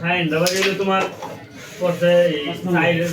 Sign দাবা গেলে তোমার পড়তে এই সাইডের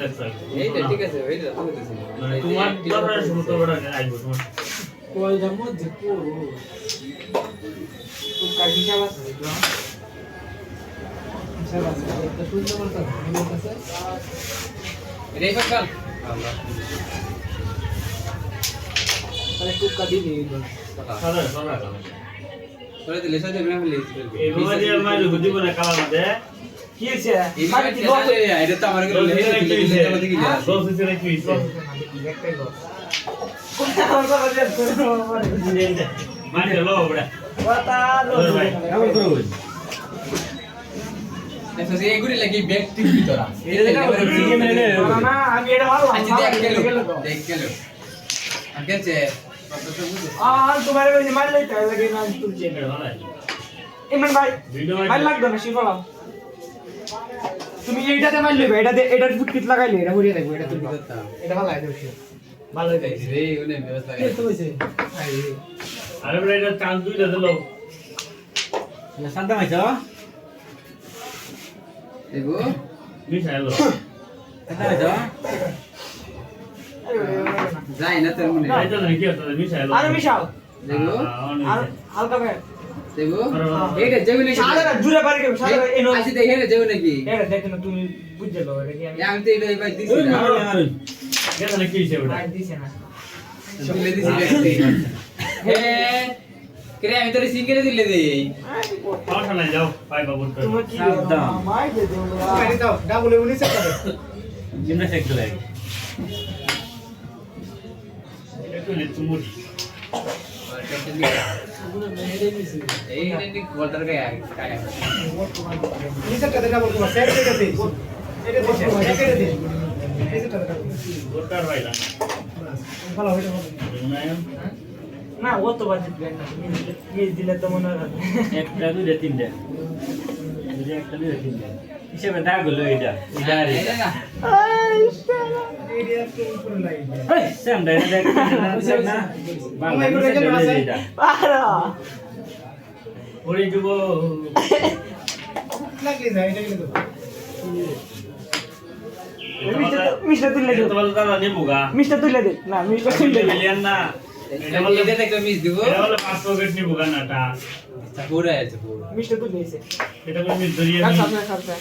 লাগবো এক সময় দেখতে হবে। মানে তোমার দশটার সময় তো ওটা আসব তোমার কয়টার মধ্যে করো টুকার হিসাব আছে? হিসাব আছে। একটা শুনতে পারতাম আমার কাছে তাহলে টুকা দিবি সাদা সাদা কি মানে কি কি একটাই লস যে মানে লো বড়া কথা ওই ভাই। না না আমি এটা ভালো আর তোমার ওই যে মারলে তাই লাগে না তুলছে। ইমরান ভাই মার লাগবে না শিখলাম। তুমি এইটাতে মারলে এটাতে এটার ফুটকিট লাগাইলে এটা হরিয়ে দেখো এটা তুমি এটা ভালো লাগে ভালো হয়ে গেছে তো হইছে আই রে আরে বড়া এটা চান্স দুইটা দিলো। এলো যাই না তোর মনে না কি হতো মিশা এলো। আরে দেখো আর হালকা দেখো দেখে এটা দেখো তো ভাই দিছি না গেছে না কি হইছে বড়া ভাই দিছে না দিলে দিছি দেখছি হে করে। আমি তোর সিঙ্গেলে দিলে দেই। পাওয়া নাই যাও পাই বাবু তুমি কি সাবধান। মাই দে দাও ডাবল উনিশ টাকা জিমনা সেক্টর লাগে এটা তো লিচু মুড়ি এই নি ও তো বাজে না দিলে তো মনে হয় একটা দুইটা তিনটা। একটা দুইটা তিনটা হিসেবে দাগ হলো এটা মিষ্টি তুলে দে এটা বল দাদা তুলে দে। না মিষ্টি তুলে দে। মিলিয়ন না। এটা বললে এটা দেখো মিস দিব। এটা বললে পাঁচ পকেট নেবুগা নাটা। পুরো আছে পুরো মিষ্টি তুলে দিয়েছে। এটা বলে মিস ধরিয়ে কাট সামনে সামনে